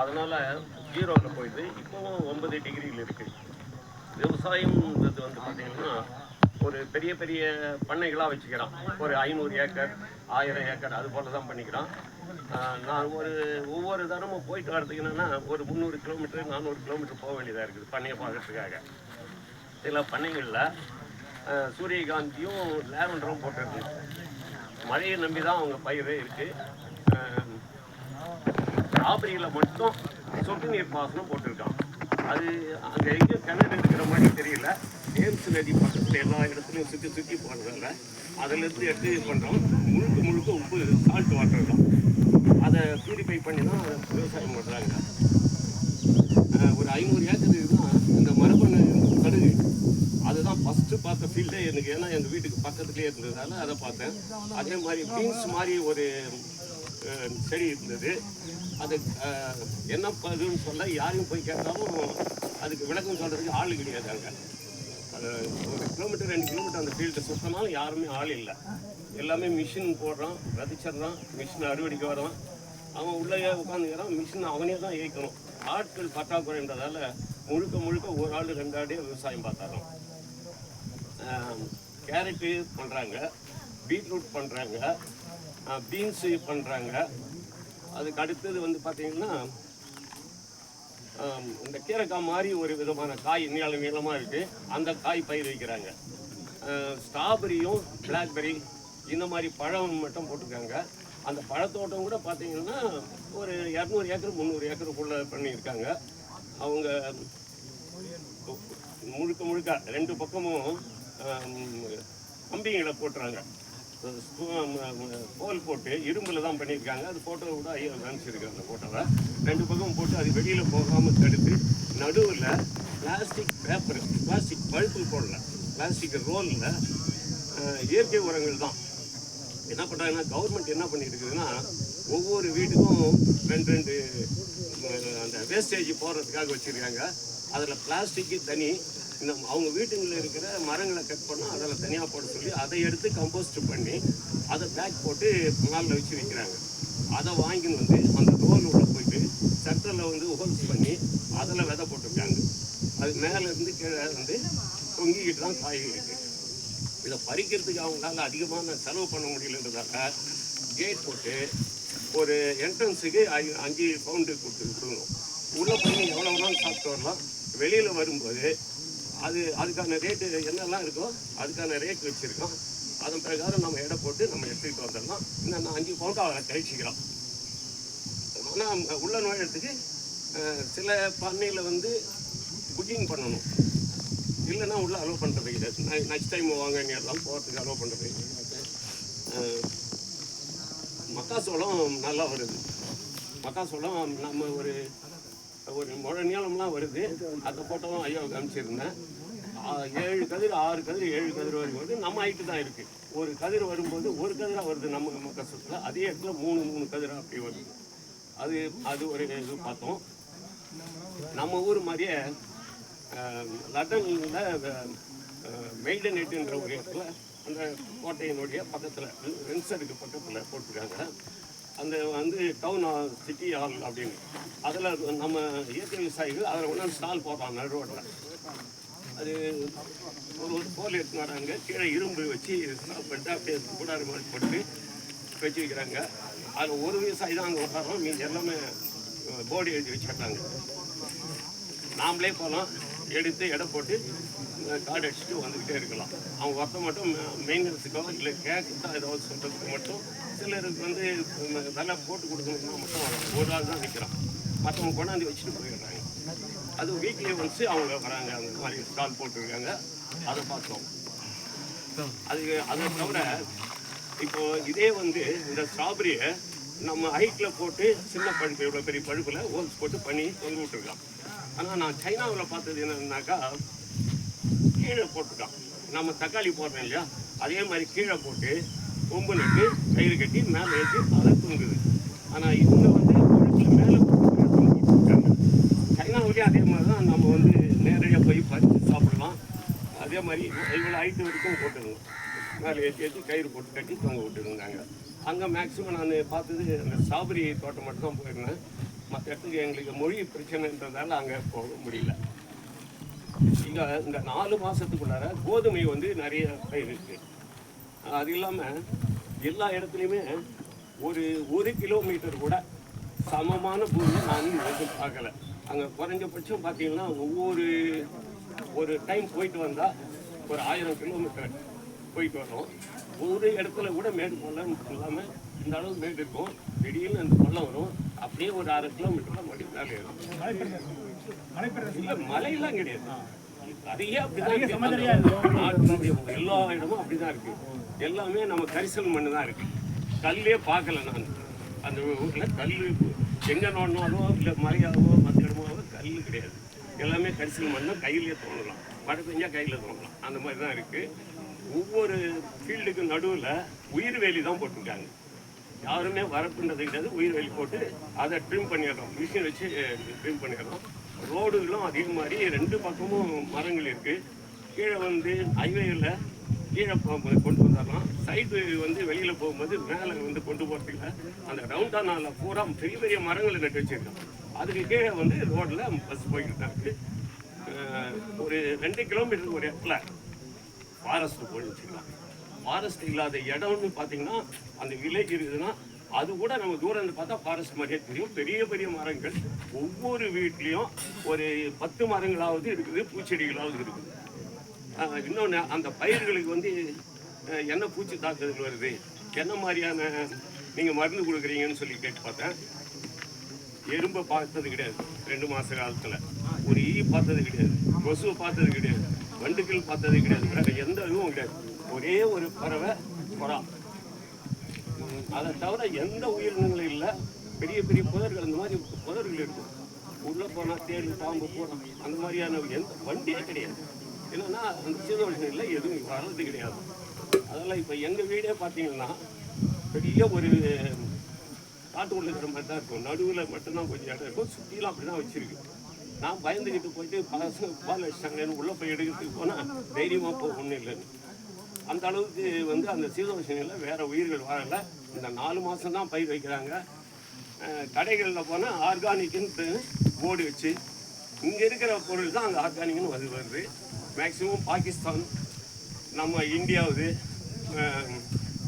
அதனால் ஜீரோவில் போயிடுது. இப்போவும் ஒன்பது டிகிரியில் இருக்குது விவசாயம்ன்றது வந்து பார்த்தீங்கன்னா ஒரு பெரிய பெரிய பண்ணைகளாக வச்சுக்கிறான். ஒரு ஐநூறு ஏக்கர் ஆயிரம் ஏக்கர் அது போல தான் பண்ணிக்கிறான். நான் ஒரு ஒவ்வொரு தரமும் போயிட்டு வரதுக்கு என்னென்னா ஒரு முந்நூறு கிலோமீட்டர் நானூறு கிலோமீட்டர் போக வேண்டியதாக இருக்குது பண்ணையை பார்க்கறதுக்காக. சில பண்ணைகளில் சூரியகாந்தியும் லேவண்டரும் போட்டிருக்கு. மழையை நம்பி தான் அவங்க பயிர் இருக்குது ஆபரியில் மட்டும் சொட்டு நீர் பாசனம் போட்டிருக்கான் அது அங்கே எங்கேயும் கிணறு இருக்கிற மாதிரி தெரியல. ஏம்ஸ் நதி பக்கத்தில் எல்லா இடத்துலையும் சுற்றி சுற்றி போகிறதால அதிலிருந்து எடுத்து இது பண்ணுறோம் முழுக்க முழுக்க உப்பு சால்ட் வாட்டர் தான். அதை பியூரிஃபை பண்ணி தான் விவசாயம் பண்ணுறாங்க ஒரு ஐநூறு ஏக்கர் இதுதான் இந்த மரபணு கடுகு அதுதான் ஃபஸ்ட்டு பார்த்த ஃபீல்டே எனக்கு. ஏன்னா எங்கள் வீட்டுக்கு பக்கத்துலேயே இருந்ததால அதை பார்த்தேன். அதே மாதிரி பீன்ஸ் மாதிரி ஒரு செடி இருந்தது அது என்ன பதுன்னு சொல்ல யாரையும் போய் கேட்டாலும் அதுக்கு விளக்கம் சொல்கிறதுக்கு ஆள் கிடையாது அங்கே அது ஒரு கிலோமீட்டர் ரெண்டு கிலோமீட்டர் அந்த ஃபீல்டை சுற்றினாலும் யாருமே ஆள் இல்லை. எல்லாமே மிஷின் போடுறான் விதைச்சிடுறான் மிஷின் அறுவடைக்கு வரான் அவன் உள்ளே உட்காந்துக்கிறான் மிஷின் அவனே தான் இயக்கணும். ஆட்கள் பற்றாக்குறைன்றதால முழுக்க முழுக்க ஒரு ஆள் ரெண்டு ஆடே விவசாயம் பார்த்தாராம். கேரட்டு பண்ணுறாங்க பீட்ரூட் பண்ணுறாங்க பீன்ஸு பண்ணுறாங்க அதுக்கு அடுத்தது வந்து பார்த்திங்கன்னா இந்த கீரைக்காய் மாதிரி ஒரு விதமான காய் நீள நீளமாக இருக்குது அந்த காய் பயிர் வைக்கிறாங்க. ஸ்ட்ராபெரியும் பிளாக்பெரி இந்த மாதிரி பழம் மட்டும் போட்டிருக்காங்க. அந்த பழத்தோட்டம் கூட பார்த்தீங்கன்னா ஒரு இரநூறு ஏக்கர் முந்நூறு ஏக்கருக்குள்ளே பண்ணியிருக்காங்க. அவங்க முழுக்க முழுக்க ரெண்டு பக்கமும் கம்பிங்களை போட்டுறாங்க. கோல் போட்டு இரும்பில் தான் பண்ணியிருக்காங்க. அது ஃபோட்டோவை கூட ஐயா காமிச்சிருக்காங்க அந்த ஃபோட்டோவை ரெண்டு பக்கம் போட்டு அது வெளியில் போகாமல் தடுத்து நடுவில் பிளாஸ்டிக் பேப்பர் பிளாஸ்டிக் பழுப்பு போடல. பிளாஸ்டிக் ரோலில் இயற்கை உரங்கள் தான். என்ன பண்ணுறாங்கன்னா கவர்மெண்ட் என்ன பண்ணிட்டு இருக்குதுன்னா ஒவ்வொரு வீட்டுக்கும் ரெண்டு ரெண்டு அந்த வேஸ்டேஜ் போடுறதுக்காக வச்சுருக்காங்க. அதில் பிளாஸ்டிக்கு தனி இந்த அவங்க வீட்டுங்களில் இருக்கிற மரங்களை கட் பண்ணால் அதில் தனியாக போட சொல்லி அதை எடுத்து கம்போஸ்ட் பண்ணி அதை பேக் போட்டு மாலில் வச்சு விற்கிறாங்க அதை வாங்கின்னு வந்து அந்த ரோல் உள்ள போயிட்டு சட்டரில் வந்து ஹோல்ஸ் பண்ணி அதில் விதை போட்டிருக்காங்க. அது மேலேருந்து கீழே வந்து தொங்கிக்கிட்டு தான் காய் இருக்குது இதை பறிக்கிறதுக்கு அவங்களால அதிகமான செலவு பண்ண முடியலன்றதால கேட் போட்டு ஒரு என்ட்ரன்ஸுக்கு அஞ்சு பவுண்டு கொடுத்து கொடுக்கணும் உள்ளே போய் எவ்வளோ வேணாலும் சாப்பிட்டு வரலாம்? வெளியில் வரும்போது அது அதுக்கான ரேட்டு என்னெல்லாம் இருக்கோ அதுக்கான ரேட் வச்சுருக்கோம். அதன் பிரகாரம் நம்ம எடை போட்டு நம்ம எடுத்துக்கிட்டு வந்துடலாம். இன்னும் அஞ்சு பவுண்டு அவரை கழிச்சிக்கலாம் ஆனால் உள்ள நுழையிறதுக்கு சில பண்ணையில் வந்து புக்கிங் பண்ணணும். இல்லைன்னா உள்ள அலோவ் பண்ணுறது கிடையாது. நெக்ஸ்ட் டைம் வாங்க எல்லாம் போகிறதுக்கு அலோவ் பண்ணுறது மக்காசோளம் நல்லா வருது. மக்காசோளம் நம்ம ஒரு ஒரு முழை நீளம்லாம் வருது. அந்த போட்டோவும் ஐயோ காமிச்சிருந்தேன் ஏழு கதிர் ஆறு கதிர் ஏழு கதிர் வரும்போது நம்ம ஹைட்டு தான் இருக்குது ஒரு கதிர் வரும்போது ஒரு கதிராக வருது நம்ம மக்காசோளத்தில் அதே இடத்துல மூணு மூணு கதிராக அப்படி வருது. அது அது ஒரு இது பார்த்தோம். நம்ம ஊர் மாதிரியே லண்டனில் மெய்டனேட்டுன்ற ஒரு இடத்துல அந்த கோட்டையினுடைய பக்கத்தில் வென்சருக்கு பக்கத்தில் போட்டிருக்காங்க. அந்த வந்து டவுன் சிட்டி ஹால் அப்படின்னு. அதில் நம்ம இயற்கை விவசாயிகள் அதில் ஒன்று ஸ்டால் போடுறாங்க நடு ரோட்டில் அது ஒரு ஒரு கோல் எடுத்து நடாங்க கீழே இரும்பு வச்சு ஸ்டால் பண்ணிட்டு அப்படியே கூடாறு மாதிரி போட்டு வச்சு வைக்கிறாங்க. அதில் ஒரு விவசாயி தான் அங்கே உட்காரோம் மீன் எல்லாமே போர்டு எழுதி வச்சுட்டாங்க நாமளே போகலாம் எடுத்து எடை போட்டு காடு அடிச்சுட்டு வந்துக்கிட்டே இருக்கலாம். அவங்க வரத மட்டும் மெயின்டெனன்ஸுக்கோ இல்லை கேட்குதா ஏதாவது சொல்கிறதுக்கு மட்டும் சிலருக்கு வந்து நல்லா போட்டு கொடுக்கணும்னா மட்டும் ஒரு ஆள் தான் நிற்கிறான் மற்றவங்க கொண்டாந்து வச்சுட்டு போயிடுறாங்க. அது வீக்லி ஒன்ஸ் அவங்க வராங்க அந்த மாதிரி ஸ்டால் போட்டிருக்காங்க. அதை பார்த்தோம். அது அதை தவிர இப்போ இதே வந்து இந்த ஸ்ட்ராபெரியை நம்ம ஹைட்டில் போட்டு சின்ன பழுப்பு இவ்வளோ பெரிய பழுப்பில் ஹோல்ஸ் போட்டு பண்ணி தொங்க விட்டுருக்கான் ஆனால் நான் சைனாவில் பார்த்தது என்னன்னாக்கா கீழே போட்டுட்டான் நம்ம தக்காளி போடுறோம் இல்லையா? அதே மாதிரி கீழே போட்டு கொம்பு நட்டு கயிறு கட்டி மேலே ஏற்றி அதை தூங்குது. ஆனால் இவங்க வந்து பழுப்பில் மேலே போட்டு சைனாவிலேயே அதே மாதிரி தான் நம்ம வந்து நேரடியாக போய் பறித்து சாப்பிடலாம். அதே மாதிரி இவ்வளோ ஹைட்டு வரைக்கும் போட்டுருந்தோம் மேலே ஏற்றி ஏற்றி கயிறு போட்டு கட்டி தொங்க விட்டுருந்தாங்க அங்கே மேக்ஸிமம் நான் பார்த்தது அந்த ஸ்ட்ராபெரி தோட்டம் மட்டும் தான் போயிருந்தேன். மற்ற இடத்துக்கு எங்களுக்கு மொழி பிரச்சனைன்றதால அங்கே போக முடியல. இங்கே இந்த நாலு மாதத்துக்குள்ளார கோதுமை வந்து நிறைய பயிர் இருக்கு அது இல்லாமல் எல்லா இடத்துலையுமே ஒரு ஒரு கிலோமீட்டர் கூட சமமான பூமியை நான் எதுவும் பார்க்கல அங்கே குறைஞ்சபட்சம் பார்த்தீங்கன்னா ஒவ்வொரு ஒரு டைம் போயிட்டு வந்தால் ஒரு ஆயிரம் கிலோமீட்டர் போயிட்டு வரோம் ஒரு இடத்துல கூட மேடு பள்ளம் இல்லாமல் இந்த அளவு மேடு இருக்கும் திடீர்னு அந்த பள்ளம் வரும். அப்படியே ஒரு அரை கிலோமீட்டரில் மறுபடியும் மேலே ஏறும். இல்ல மலையெல்லாம் கிடையாது. நிறைய அப்படிதான் எல்லா இடமும் அப்படிதான் இருக்கு. எல்லாமே நம்ம கரிசல் மண்ணு தான் இருக்கு. கல்லே பார்க்கல நான். அந்த ஊர்ல கல் எங்க நோண்டினாலும் இல்ல மலையாவோ மற்ற இடமாவோ கல் கிடையாது. எல்லாமே கரிசல் மண்ணு கையிலே தோணலாம். மழை பெஞ்சா கையில தோணலாம். அந்த மாதிரி தான் இருக்கு. ஒவ்வொரு ஃபீல்டுக்கு நடுவுல உயிர் வேலி தான் போட்டிருக்காங்க. யாருமே வரப்புன்றது கிடையாது உயிர் வெளி போட்டு அதை ட்ரிம் பண்ணிடுறோம். மிஷின் வச்சு ட்ரிம் பண்ணிடுறோம். ரோடுகளும் அதே மாதிரி ரெண்டு பக்கமும் மரங்கள் இருக்குது கீழே வந்து ஹைவேயில் கீழே போகும்போது கொண்டு வந்துடலாம். சைடு வந்து வெளியில் போகும்போது மேலே வந்து கொண்டு போகிறதுக்கு அந்த டவுன்டவுனில் பூரா பெரிய பெரிய மரங்களை நட்டு வச்சுருக்கோம். அதுக்கு கீழே வந்து ரோட்டில் பஸ் போய்கிட்டு தான் இருக்கு. ஒரு ரெண்டு கிலோமீட்டருக்கு ஒரு இடத்துல ஃபாரஸ்ட் போய் வச்சுக்கலாம் ஃபாரஸ்ட் இல்லாத இடம்னு பார்த்தீங்கன்னா அந்த வில்லேஜ் இருக்குதுன்னா அது கூட நம்ம தூரம் இருந்து பார்த்தா ஃபாரஸ்ட் மாதிரியே தெரியும். பெரிய பெரிய மரங்கள். ஒவ்வொரு வீட்லேயும் ஒரு பத்து மரங்களாவது இருக்குது பூச்செடிகளாவது இருக்குது. இன்னொன்று அந்த பயிர்களுக்கு வந்து என்ன பூச்சி தாக்குதல் வருது? என்ன மாதிரியான நீங்கள் மருந்து கொடுக்குறீங்கன்னு சொல்லி கேட்டு பார்த்தேன். எறும்பை பார்த்தது கிடையாது. ரெண்டு மாத காலத்தில். ஒரு ஈ பார்த்தது கிடையாது. கொசுவை பார்த்தது கிடையாது. வண்டுகள் பார்த்தது கிடையாது. வேற எந்த இதுவும் கிடையாது. ஒரே ஒரு பறவை புறா அதை தவிர எந்த உயிரினங்களும் இல்லை. பெரிய பெரிய புதர்கள் அந்த மாதிரி புதர்கள் இருக்கும். உள்ள போனா தேடி பாம்பு போனோம் அந்த மாதிரியான எந்த வண்டியே கிடையாது. இல்லைன்னா அந்த சீதோஷனில் எதுவும் வர்றது கிடையாது. அதெல்லாம் இப்போ எங்கள் வீடே பார்த்தீங்கன்னா பெரிய ஒரு காட்டுக்குள்ள இருக்கிற மாதிரி தான் இருக்கும். நடுவில் மட்டும்தான் கொஞ்சம் இடம் இருக்கும். சுற்றிலாம் அப்படி தான் வச்சிருக்கு. நான் பயந்துக்கிட்டு போயிட்டு பல பால் வச்சிட்டாங்கன்னு உள்ளே போய் எடுக்கிறதுக்கு போனால் தைரியமாக போக ஒன்றும் இல்லைன்னு. அந்த அளவுக்கு வந்து அந்த சீதோஷனில் வேறு உயிர்கள் வாழலை. இந்த நாலு மாதம் தான் பயிர் வைக்கிறாங்க. கடைகளில் போனால் ஆர்கானிக்னு போர்டு வச்சு இங்கே இருக்கிற பொருள் தான் அங்கே ஆர்கானிக்னு வருது வருது. மேக்ஸிமம் பாகிஸ்தான் நம்ம இந்தியாவுது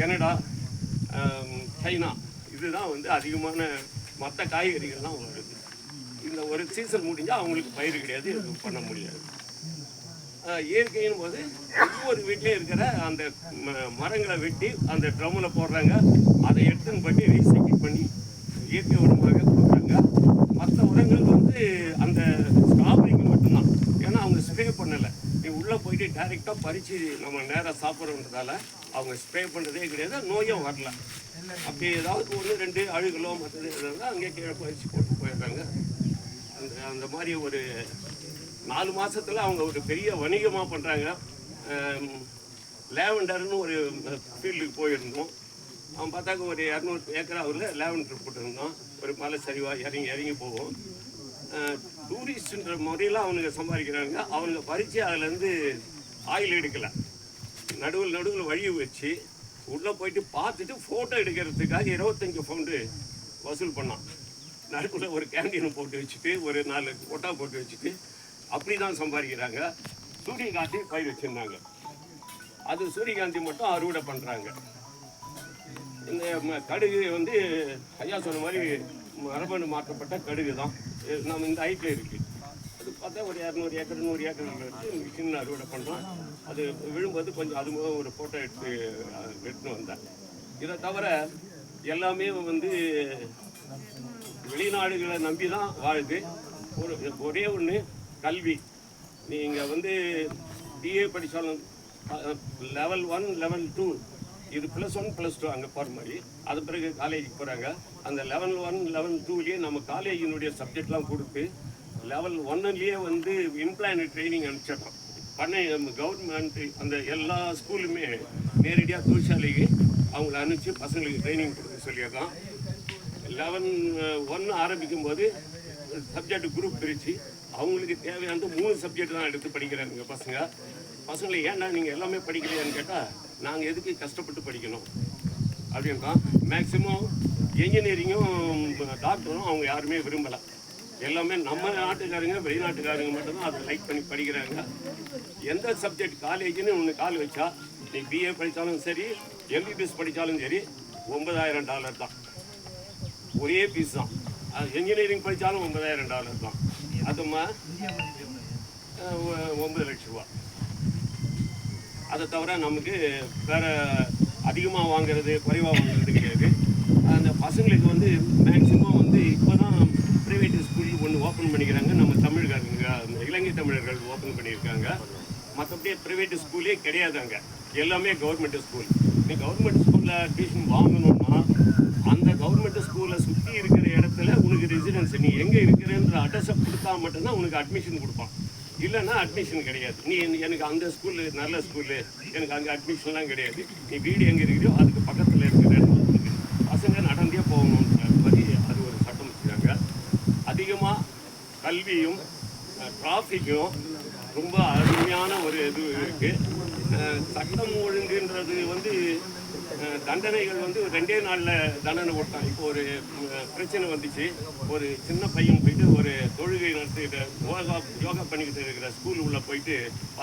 கனடா சைனா. இதுதான் வந்து அதிகமான மற்ற காய்கறிகள்லாம் வருது. இந்த ஒரு சீசன் முடிஞ்சால் அவங்களுக்கு பயிர் கிடையாது பண்ண முடியாது. இயற்கையின் போது ஒவ்வொரு வீட்லேயும் இருக்கிற அந்த ம- மரங்களை வெட்டி அந்த ட்ரம்மில் போடுறாங்க. அதை எடுத்துன்னு பண்ணி ரீசைக்கிள் பண்ணி இயற்கை உரமாக கொடுக்குறாங்க. மற்ற உரங்கள் வந்து அந்த ஸ்ட்ராபெரிக்கு மட்டும்தான். ஏன்னா அவங்க ஸ்ப்ரே பண்ணலை. நீ உள்ளே போயிட்டு டைரெக்டாக பறித்து நம்ம நேராக சாப்பிட்றோன்றதால அவங்க ஸ்ப்ரே பண்ணுறதே கிடையாது. நோயும் வரல. அப்படி ஏதாவது ஒன்று ரெண்டு அழுகலோ மற்றது இருந்தால் அங்கேயே கீழே பறித்து போட்டு போயிடுறாங்க. அந்த அந்த மாதிரி ஒரு நாலு மாதத்தில் அவங்க ஒரு பெரிய வணிகமாக பண்ணுறாங்க லேவண்டர்னு ஒரு ஃபீல்டுக்கு போயிருந்தோம். அவன் பார்த்தாக்க ஒரு இரநூறு ஏக்கர் அவரில் லேவண்டர் போட்டிருந்தோம் ஒரு மலை சரிவாக இறங்கி இறங்கி போவோம். டூரிஸ்ட்ன்ற முறையில் அவனுங்க சம்பாதிக்கிறாங்க அவனுங்க பறித்து அதுலேருந்து ஆயில் எடுக்கலை. நடுவில் நடுவில் வழி வச்சு உள்ளே போயிட்டு பார்த்துட்டு ஃபோட்டோ எடுக்கிறதுக்காக இருபத்தஞ்சு பவுண்டு வசூல் பண்ணான். நடுவில் ஒரு கேண்டீன் போட்டு வச்சுட்டு ஒரு நாலு கொட்டா போட்டு வச்சுட்டு அப்படி தான் சம்பாதிக்கிறாங்க. சூரியகாந்தி பயிர் வச்சுருந்தாங்க. அது சூரியகாந்தி மட்டும் அறுவடை பண்ணுறாங்க இந்த கடுகு வந்து ஐயா சொன்ன மாதிரி மரபணு மாற்றப்பட்ட கடுகு தான் இது நம்ம இந்த ஹைட்டில் இருக்குது அது பார்த்தா ஒரு இரநூறு ஏக்கர் நூறு ஏக்கர் எடுத்து மிஷின் அறுவடை பண்ணுறோம் அது விழும்போது கொஞ்சம் அது மூலம் ஒரு ஃபோட்டோ எடுத்து எடுத்துன்னு வந்தேன் இதை தவிர எல்லாமே வந்து வெளிநாடுகளை நம்பி தான் வாழுது ஒரு ஒரே ஒன்று கல்வி. நீங்கள் வந்து பிஏ படித்தாலும் லெவல் ஒன் லெவல் டூ இது ப்ளஸ் ஒன் ப்ளஸ் டூ அங்கே போகிற மாதிரி. அது பிறகு காலேஜுக்கு போகிறாங்க அந்த லெவல் ஒன் லெவல் டூலேயே நம்ம காலேஜினுடைய சப்ஜெக்ட்லாம் கொடுத்து லெவல் ஒன்னுலேயே வந்து இம்ப்ளாய்மெண்ட் ட்ரைனிங் அனுப்பிச்சிடறோம். பண்ண நம்ம கவர்மெண்ட் அந்த எல்லா ஸ்கூலுமே நேரடியாக தொழிற்சாலைக்கு அவங்கள அனுப்பிச்சு பசங்களுக்கு ட்ரைனிங் கொடுக்க சொல்லியிருக்கோம் லெவன் ஒன்று ஆரம்பிக்கும் போது சப்ஜெக்ட் குரூப் பிரித்து அவங்களுக்கு தேவையான மூணு சப்ஜெக்ட் தான் எடுத்து படிக்கிறாங்க பசங்க. பசங்களை ஏன்டா நீங்கள் எல்லாமே படிக்கலையான்னு கேட்டால் நாங்கள் எதுக்கு கஷ்டப்பட்டு படிக்கணும்? அப்படின்னா மேக்சிமம் இன்ஜினியரிங்கும் டாக்டரும் அவங்க யாருமே விரும்பலை. எல்லாமே நம்ம நாட்டுக்காரங்க வெளிநாட்டுக்காரங்க மட்டும்தான் அதை லைக் பண்ணி படிக்கிறாங்க. எந்த சப்ஜெக்ட் காலேஜ்னு ஒன்று கால் வச்சா நீ பிஏ படித்தாலும் சரி எம்பிபிஎஸ் படித்தாலும் சரி ஒன்பதாயிரம் டாலர் தான். ஒரே ஃபீஸ் தான். அது இன்ஜினியரிங் படித்தாலும் ஒன்பதாயிரம் டாலர் தான். அதுமா? ஒ- ஒன்பது லட்ச ரூபா. அதை தவிர நமக்கு வேற அதிகமாக வாங்குறது குறைவாக வாங்குறது கிடையாது. அந்த பசங்களுக்கு வந்து மேக்சிமம் வந்து இப்போ தான் ப்ரைவேட் ஸ்கூல் ஒன்று ஓப்பன் பண்ணிக்கிறாங்க. நம்ம தமிழ்காரங்க அந்த இலங்கை தமிழர்கள் ஓப்பன் பண்ணியிருக்காங்க. மற்றபடி ப்ரைவேட் ஸ்கூலே கிடையாது அங்கே எல்லாமே கவர்மெண்ட் ஸ்கூல் நீ கவர்மெண்ட் ஸ்கூலில் டியூஷன் வாங்கணும்னா அந்த கவர்மெண்ட் ஸ்கூலில் சுற்றி இருக்கிற இடம் இடத்துல உனக்கு ரெசிடென்ஸ் நீ எங்கே இருக்கிறன்ற அட்ரஸை கொடுத்தா மட்டும்தான் உனக்கு அட்மிஷன் கொடுப்பான். இல்லைன்னா அட்மிஷன் கிடையாது. நீ எனக்கு- அந்த ஸ்கூலு நல்ல ஸ்கூலு எனக்கு அங்கே அட்மிஷன்லாம் கிடையாது. நீ வீடு எங்கே இருக்கிறியோ அதுக்கு பக்கத்தில் இருக்கிற இடம் உனக்கு பசங்க நடந்தே போகணுன்ற மாதிரி அது ஒரு சட்டம் வச்சுருக்காங்க அதிகமாக கல்வியும் டிராஃபிக்கும் ரொம்ப அருமையான ஒரு இது இருக்குது சட்டம் ஒழுங்குன்றது வந்து தண்டனைகள் வந்து ரெண்டே நாளில் தண்டனை கொடுத்தான் இப்போ ஒரு பிரச்சனை வந்துச்சு. ஒரு சின்ன பையன் போயிட்டு ஒரு தொழுகை நடத்திக்கிட்ட யோகா யோகா பண்ணிக்கிட்டு இருக்கிற ஸ்கூல் உள்ள போயிட்டு